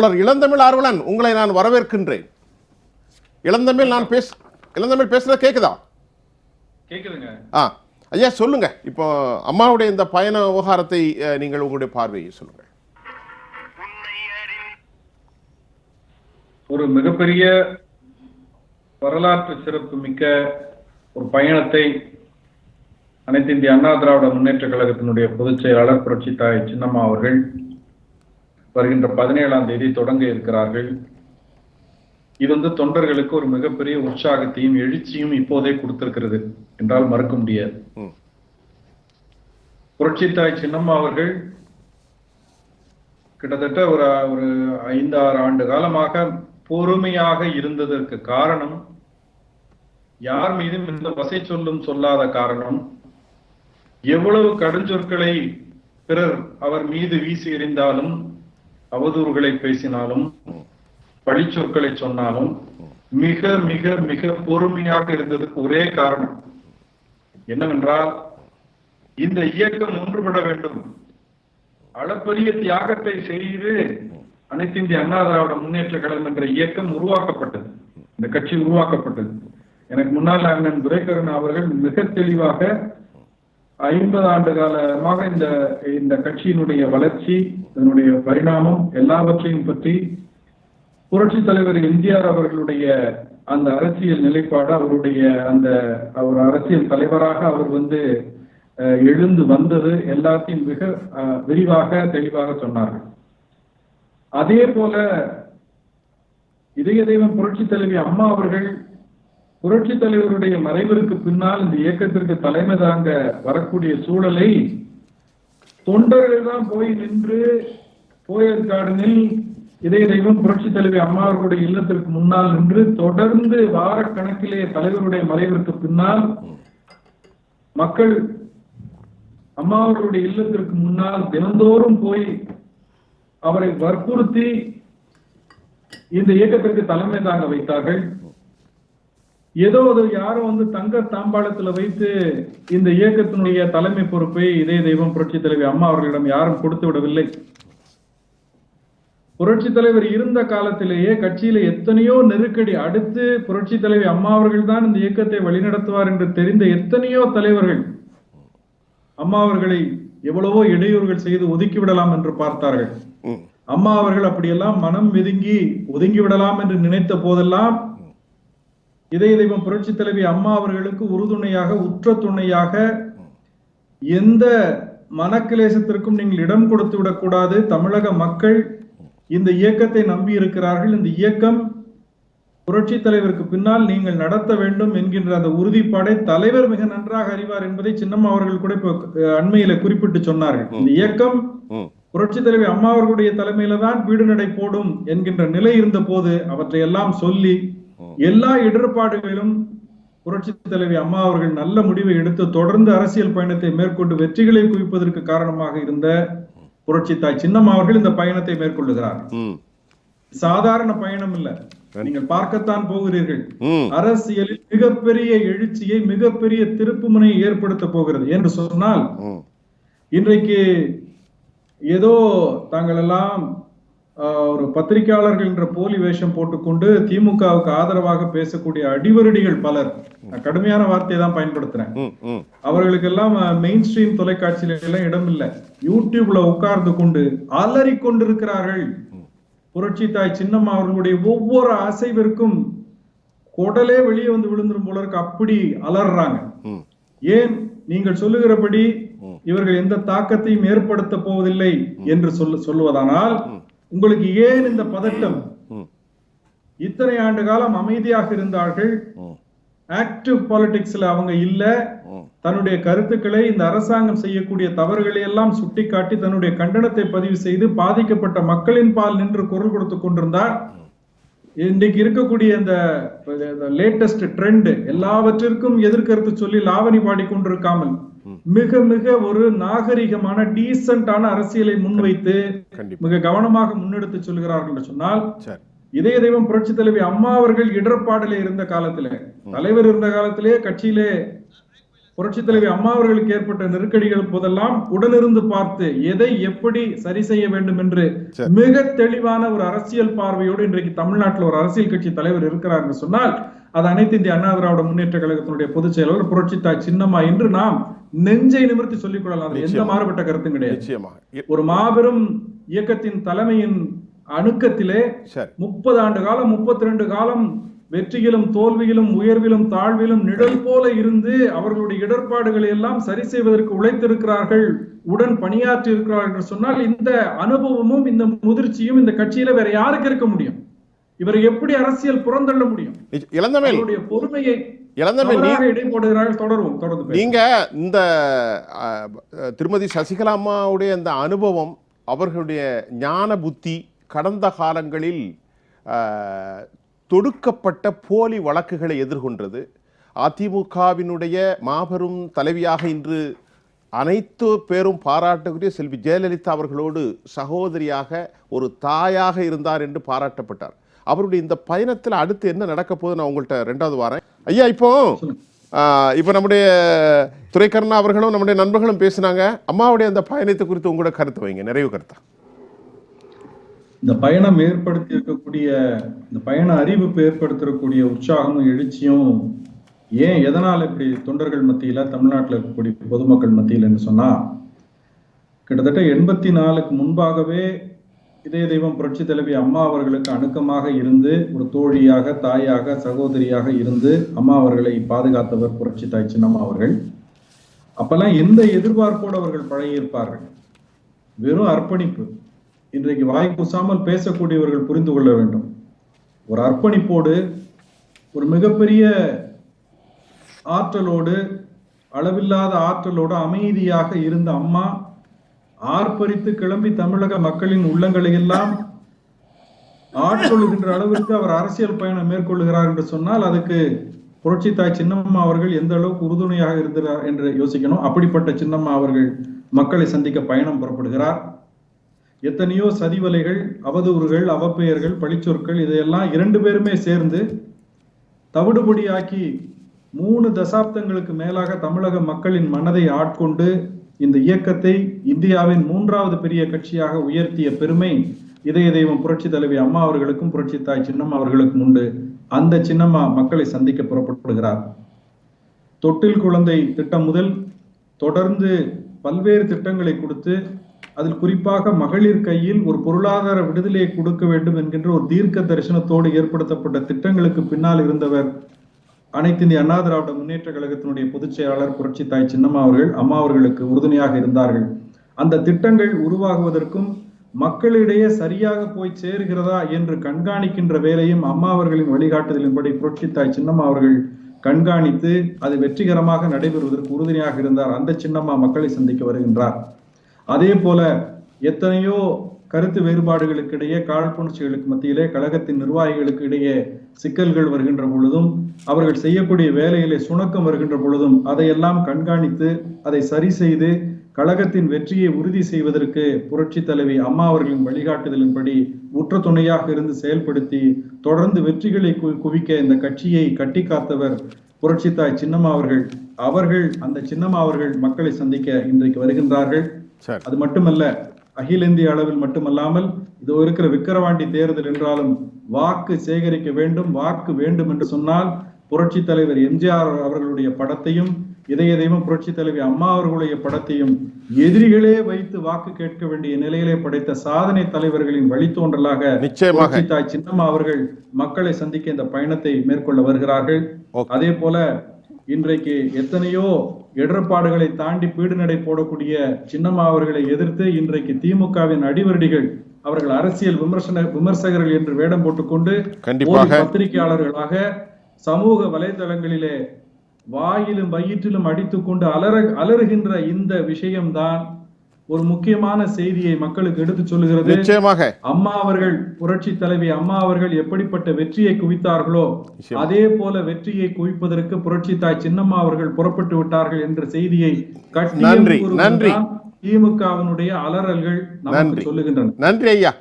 தோழர் இளந்தமிழ் ஆர்வலன் உங்களை நான் வரவேற்கின்றேன். இளந்தமிழ் நான் பேச இளந்தமிழ் பேசுறது கேக்குதுங்க. ஆ ஐயா சொல்லுங்க. இப்போ அம்மாவுடைய இந்த பயண விவகாரத்தை நீங்கள் உங்களுடைய பார்வையை சொல்லுங்கள். ஒரு மிகப்பெரிய வரலாற்று சிறப்பு மிக்க ஒரு பயணத்தை அனைத்து இந்திய அண்ணா திராவிட முன்னேற்ற கழகத்தினுடைய பொதுச் செயலாளர் புரட்சி தாய் சின்னம்மா அவர்கள் வருகின்ற பதினேழாம் தேதி தொடங்க இருக்கிறார்கள் இது வந்து தொண்டர்களுக்கு ஒரு மிகப்பெரிய உற்சாகத்தையும் எழுச்சியும் இப்போதே கொடுத்திருக்கிறது என்றால் மறுக்க முடியாது ம். புரட்சி தாய் சின்னம்மா அவர்கள் கிட்டத்தட்ட ஒரு ஒரு ஐந்து ஆறு ஆண்டு காலமாக பொறுமையாக இருந்ததற்கு காரணம் யார் மீதும் இந்த வசை சொல்லும் சொல்லாத காரணம் எவ்வளவு கடுஞ்சொற்களை பிறர் அவர் மீது வீசி எறிந்தாலும் அவதூறுகளை பேசினாலும் பழிச்சொற்களை சொன்னாலும் மிக மிக மிக பொறுமையாக இருந்ததுக்கு ஒரே காரணம். என்னவென்றால் இந்த இயக்கம் ஒன்றுபட வேண்டும். அளப்பரிய தியாகத்தை செய்து அனைத்து இந்திய அண்ணா திராவிட முன்னேற்ற கழகம் என்ற இயக்கம் உருவாக்கப்பட்டது. இந்த கட்சி உருவாக்கப்பட்டது. எனக்கு முன்னால் அண்ணன் துரைக்கரன் அவர்கள் மிக தெளிவாக ஐம்பது ஆண்டு காலமாக இந்த இந்த கட்சியினுடைய வளர்ச்சி இதனுடைய பரிணாமம் எல்லாவற்றையும் பற்றி புரட்சி தலைவர் எம்ஜிஆர் அவர்களுடைய அந்த அரசியல் நிலைப்பாடு அவருடைய அந்த அவர் அரசியல் தலைவராக அவர் வந்து எழுந்து வந்தது எல்லாத்தையும் மிக அஹ், விரிவாக தெளிவாக சொன்னார்கள். அதே போல இதய தெய்வம் புரட்சி தலைவி அம்மா அவர்கள் புரட்சி தலைவருடைய மறைவிற்கு பின்னால் இந்த இயக்கத்திற்கு தலைமை தாங்க வரக்கூடிய சூழலை தொண்டர்கள் தான் போய் நின்று போயர் கார்டனில் இதய தெய்வம் புரட்சி தலைவி அம்மா அவர்களுடைய இல்லத்திற்கு முன்னால் நின்று தொடர்ந்து வாரக்கணக்கிலே தலைவருடைய மறைவிற்கு பின்னால் மக்கள் அம்மா அவர்களுடைய இல்லத்திற்கு முன்னால் தினந்தோறும் போய் அவரை வற்புறுத்தி இந்த இயக்கத்திற்கு தலைமை தாங்க வைத்தார்கள். ஏதோ அது யாரும் வந்து தங்க தாம்பாளத்துல வைத்து இந்த இயக்கத்தினுடைய தலைமை பொறுப்பை இதே தெய்வம் புரட்சி தலைவி அம்மா அவர்களிடம் யாரும் கொடுத்து விடவில்லை. புரட்சி தலைவர் இருந்த காலத்திலேயே கட்சியில எத்தனையோ நெருக்கடி அடுத்து புரட்சி தலைவி அம்மா அவர்கள் தான் இந்த இயக்கத்தை வழிநடத்துவார் என்று தெரிந்த எத்தனையோ தலைவர்கள் அம்மா அவர்களை எவ்வளவோ இடையூறுகள் செய்து ஒதுக்கி விடலாம் என்று பார்த்தார்கள். அம்மா அவர்கள் அப்படியெல்லாம் மனம் வெதுங்கி ஒதுங்கி விடலாம் என்று நினைத்த போதெல்லாம் இதய தெய்வம் புரட்சி தலைவி அம்மா அவர்களுக்கு உறுதுணையாக உற்ற துணையாக எந்த மனக்கிலேசத்திற்கும் நீங்கள் இடம் கொடுத்து விடக்கூடாது. தமிழக மக்கள் இந்த இயக்கத்தை நம்பி இருக்கிறார்கள். இந்த இயக்கம் புரட்சி தலைவருக்கு பின்னால் நீங்கள் நடத்த வேண்டும் என்கின்ற அந்த உறுதிப்பாடை தலைவர் மிக நன்றாக அறிவார் என்பதை சின்னம்மா அவர்கள் கூட இப்போ அண்மையில குறிப்பிட்டு சொன்னார்கள். இந்த இயக்கம் புரட்சி தலைவி அம்மா அவர்களுடைய தலைமையில தான் வீடு நடை போடும் என்கின்ற நிலை இருந்த போது அவற்றை எல்லாம் சொல்லி எல்லா இடர்பாடுகளிலும் புரட்சி தலைவி அம்மா அவர்கள் நல்ல முடிவை எடுத்து தொடர்ந்து அரசியல் பயணத்தை மேற்கொண்டு வெற்றிகளை குவிப்பதற்கு காரணமாக இருந்த புரட்சி தாய் சின்னம்மா அவர்கள் இந்த பயணத்தை மேற்கொள்ளுகிறார். சாதாரண பயணம் இல்ல. நீங்கள் பார்க்கத்தான் போகிறீர்கள். அரசியலில் மிகப்பெரிய எழுச்சியை மிகப்பெரிய திருப்புமுனையை ஏற்படுத்த போகிறது என்று சொன்னால் இன்றைக்கு ஏதோ தாங்கள் எல்லாம் ஒரு பத்திரிகையாளர்கள் என்ற போலி வேஷம் போட்டுக்கொண்டு திமுகவுக்கு ஆதரவாக பேசக்கூடிய அடிவருடிகள் பலர். கடுமையான வார்த்தையை தான் பயன்படுத்துறேன். ம் ம். அவர்களுக்கெல்லாம் மெயின் ஸ்ட்ரீம் தொலைக்காட்சியில எல்லாம் இடம் இல்லை. யூடியூப்ல உட்கார்ந்து கொண்டு அலறி கொண்டிருக்கிறார்கள் புரட்சி தாய் சின்னம்மா அவர்களுடைய ஒவ்வொரு அசைவிற்கும் குடலே வெளியே வந்து விழுந்துரும் போல இருக்கு. அப்படி அலறாங்க. ஏன்? நீங்கள் சொல்லுகிறபடி. இவர்கள் எந்த தாக்கத்தையும் ஏற்படுத்த போவதில்லை என்று சொல்ல சொல்லுவதானால் உங்களுக்கு ஏன் இந்த பதட்டம்? இத்தனை ஆண்டு காலம் அமைதியாக இருந்தார்கள். ஆக்டிவ் பாலிடிக்ஸ்ல அவங்க இல்ல. தன்னுடைய கருத்துக்களை இந்த அரசாங்கம் செய்யக்கூடிய தவறுகளை எல்லாம் சுட்டிக்காட்டி தன்னுடைய கண்டனத்தை பதிவு செய்து பாதிக்கப்பட்ட மக்களின் பால் நின்று குரல் கொடுத்து கொண்டிருந்தார். இன்றைக்கு இருக்கக்கூடிய இந்த லேட்டஸ்ட் ட்ரெண்ட் எல்லாவற்றிற்கும் எதிர்கருத்து சொல்லி லாவணி பாடிக்கொண்டிருக்காமல் மிக மிக ஒரு நாகரிகமான டீசென்டான அரசியலை முன்வைத்து மிக கவனமாக முன்னெடுத்து சொல்கிறார்கள் என்று சொன்னால் இதய தெய்வம் புரட்சி தலைவி அம்மா அவர்கள் இடர்பாடிலே இருந்த காலத்திலே தலைவர் இருந்த காலத்திலே கட்சியிலே புரட்சி தலைவி அம்மா அவர்களுக்கு ஏற்பட்ட நெருக்கடிகள் போதெல்லாம் உடனிருந்து பார்த்து எதை எப்படி சரி செய்ய வேண்டும் என்று. மிக தெளிவான ஒரு அரசியல் பார்வையோடு இன்றைக்கு தமிழ்நாட்டில் ஒரு அரசியல் கட்சி தலைவர் இருக்கிறார் என்று சொன்னால் அது அனைத்து இந்திய அண்ணா திராவிட முன்னேற்ற கழகத்தினுடைய பொதுச் செயலாளர் புரட்சி சின்னம்மா என்று நாம் நெஞ்சை நிமிர்த்தி சொல்லிக் கொள்ளலாம். எந்த. மாறுபட்ட கருத்தும் கிடையாது. ஒரு மாபெரும் இயக்கத்தின் தலைமையின் அணுக்கத்திலே முப்பது ஆண்டு காலம் முப்பத்தி ரெண்டு காலம் வெற்றியிலும் தோல்வியிலும் உயர்விலும் தாழ்விலும் நிழல் போல இருந்து அவர்களுடைய இடர்பாடுகளை எல்லாம் சரி செய்வதற்கு உழைத்திருக்கிறார்கள் உடன் பணியாற்றி இருக்கிறார்கள் என்று சொன்னால் இந்த அனுபவமும் இந்த முதிர்ச்சியும் இந்த கட்சியில வேற யாருக்கு இருக்க முடியும்? இவரை எப்படி அரசியல் புறந்தள்ள முடியும்? இளந்தமிழ். பொறுமையை. நீங்க இந்த திருமதி சசிகலா அம்மாவுடைய அந்த அனுபவம் அவர்களுடைய ஞான புத்தி கடந்த காலங்களில் தொடுக்கப்பட்ட போலி வழக்குகளை எதிர்கொண்டது. அதிமுகவினுடைய மாபெரும் தலைவியாக இன்று அனைத்து பேரும் பாராட்டக்கூடிய செல்வி ஜெயலலிதா அவர்களோடு சகோதரியாக ஒரு தாயாக இருந்தார் என்று பாராட்டப்பட்டார். அவருடைய இந்த பயணத்தில் அடுத்து என்ன நடக்க போகுது நான் உங்கள்கிட்ட ரெண்டாவது வாரேன். ஐயா இப்போ ஆஹ், இப்போ நம்முடைய துரைக்கண்ணா அவர்களும் நம்முடைய நண்பர்களும் பேசினாங்க. அம்மாவுடைய அந்த பயணத்தை குறித்து உங்களோட கருத்து வைங்க. நிறைவு கருத்தா? இந்த பயணம் ஏற்படுத்தி இருக்கக்கூடிய இந்த பயண அறிவிப்பு ஏற்படுத்தக்கூடிய உற்சாகமும் எழுச்சியும் ஏன் எதனால் இப்படி தொண்டர்கள் மத்தியில் தமிழ்நாட்டில் இருக்கக்கூடிய பொதுமக்கள் மத்தியில் என்று கிட்டத்தட்ட எண்பத்தி நாலுக்கு முன்பாகவே இதய தெய்வம் புரட்சி தலைவி அம்மா அவர்களுக்கு அணுக்கமாக இருந்து ஒரு தோழியாக தாயாக சகோதரியாக இருந்து அம்மா அவர்களை பாதுகாத்தவர் புரட்சி தாய் சின்னம்மா அவர்கள். அப்பெல்லாம் எந்த எதிர்பார்ப்போடு அவர்கள் பழகியிருப்பார்கள்? வெறும் அர்ப்பணிப்பு. இன்றைக்கு வாய் கூசாமல் பேசக்கூடியவர்கள் புரிந்து கொள்ள வேண்டும். ஒரு அர்ப்பணிப்போடு ஒரு மிகப்பெரிய ஆற்றலோடு அளவில்லாத ஆற்றலோடு அமைதியாக இருந்த அம்மா ஆர்ப்பரித்து கிளம்பி தமிழக மக்களின் உள்ளங்களை எல்லாம் ஆட்கொள்ளுகின்ற அளவிற்கு அவர் அரசியல் பயணம் மேற்கொள்ளுகிறார் என்று சொன்னால் அதுக்கு புரட்சி தாய் சின்னம்மா அவர்கள் எந்த அளவுக்கு உறுதுணையாக இருந்தார் என்று யோசிக்கணும். அப்படிப்பட்ட சின்னம்மா அவர்கள் மக்களை சந்திக்க பயணம் புறப்படுகிறார். எத்தனையோ சதிவலைகள் அவதூறுகள் அவப்பெயர்கள் பழிச்சொற்கள் இதையெல்லாம் இரண்டு பேருமே சேர்ந்து தவிடுபொடியாக்கி மூணு தசாப்தங்களுக்கு மேலாக தமிழக மக்களின் மனதை ஆட்கொண்டு இந்த இயக்கத்தை இந்தியாவின் மூன்றாவது பெரிய கட்சியாக உயர்த்திய பெருமை இதய தெய்வம் புரட்சி தலைவி அம்மா அவர்களுக்கும் புரட்சி தாய் சின்னம்மா அவர்களுக்கும் உண்டு. அந்த சின்னம்மா மக்களை சந்திக்க புறப்படுகிறார். தொட்டில் குழந்தை திட்டம் முதல் தொடர்ந்து பல்வேறு திட்டங்களை கொடுத்து அதில் குறிப்பாக மகளிர் கையில் ஒரு பொருளாதார விடுதலையை கொடுக்க வேண்டும் என்கின்ற ஒரு தீர்க்க தரிசனத்தோடு ஏற்படுத்தப்பட்ட திட்டங்களுக்கு பின்னால் இருந்தவர் அனைத்து இந்திய அண்ணா திராவிட முன்னேற்ற கழகத்தினுடைய பொதுச் செயலாளர் புரட்சி தாய் சின்னம்மா அவர்கள் அம்மா அவர்களுக்கு உறுதுணையாக இருந்தார்கள். அந்த திட்டங்கள் உருவாகுவதற்கும் மக்களிடையே சரியாக போய் சேருகிறதா என்று கண்காணிக்கின்ற வேலையும் அம்மா அவர்களின் வழிகாட்டுதலின்படி புரட்சி தாய் சின்னம்மா அவர்கள் கண்காணித்து அது வெற்றிகரமாக நடைபெறுவதற்கு உறுதுணையாக இருந்தார். அந்த சின்னம்மா மக்களை சந்திக்க வருகின்றார். அதே போல எத்தனையோ கருத்து வேறுபாடுகளுக்கு இடையே காழ்ப்புணர்ச்சிகளுக்கு மத்தியிலே கழகத்தின் நிர்வாகிகளுக்கு இடையே சிக்கல்கள் வருகின்ற பொழுதும் அவர்கள் செய்யக்கூடிய வேலையிலே சுணக்கம் வருகின்ற பொழுதும் அதையெல்லாம் கண்காணித்து அதை சரி செய்து கழகத்தின் வெற்றியை உறுதி செய்வதற்கு புரட்சி தலைவி அம்மா அவர்களின் வழிகாட்டுதலின்படி உற்ற துணையாக இருந்து செயல்படுத்தி தொடர்ந்து வெற்றிகளை குவிக்க இந்த கட்சியை கட்டி காத்தவர் புரட்சி தாய் சின்னம்மா அவர்கள். அவர்கள் அந்த சின்னம்மா அவர்கள் மக்களை சந்திக்க இன்றைக்கு வருகின்றார்கள். அது மட்டுமல்ல அகில இந்திய அளவில் மட்டுமல்லாமல் இதோ இருக்கிற விக்கிரவாண்டி தேர்தல் என்றாலும் வாக்கு சேகரிக்க வேண்டும் வாக்கு வேண்டும் என்று சொன்னால் புரட்சி தலைவர் எம்ஜிஆர் அவர்களுடைய படத்தையும் இதய தெய்வம் புரட்சி தலைவி அம்மா அவர்களுடைய படத்தையும் எதிரிகளே வைத்து வாக்கு கேட்க வேண்டிய நிலையிலே படைத்த சாதனை தலைவர்களின் வழித்தோன்றலாக நிச்சயமாக தாய் சின்னம்மா அவர்கள் மக்களை சந்திக்க இந்த பயணத்தை மேற்கொள்ள வருகிறார்கள். அதே போல இன்றைக்கு எத்தனையோ இடர்பாடுகளை தாண்டி பீடுநடை போடக்கூடிய சின்னம்மா அவர்களை எதிர்த்து இன்றைக்கு திமுகவின் அடிவருடிகள் அவர்கள் அரசியல் விமர்சன விமர்சகர்கள் என்று வேடம் போட்டுக்கொண்டு பத்திரிகையாளர்களாக சமூக வலைதளங்களிலே வாயிலும் வயிற்றிலும் அடித்துக்கொண்டு அலற அலறுகின்ற இந்த விஷயம்தான் ஒரு முக்கியமான செய்தியை மக்களுக்கு எடுத்துச் சொல்லுகிறது நிச்சயமாக அம்மா அவர்கள் புரட்சி தலைவி அம்மா அவர்கள் எப்படிப்பட்ட வெற்றியை குவித்தார்களோ. அதே போல வெற்றியை குவிப்பதற்கு புரட்சி தாய் சின்னம்மா அவர்கள் புறப்பட்டு விட்டார்கள் என்ற செய்தியை நன்றி, நன்றி. திமுகவினுடைய அலறல்கள் நமக்கு. சொல்லுகின்றன நன்றி ஐயா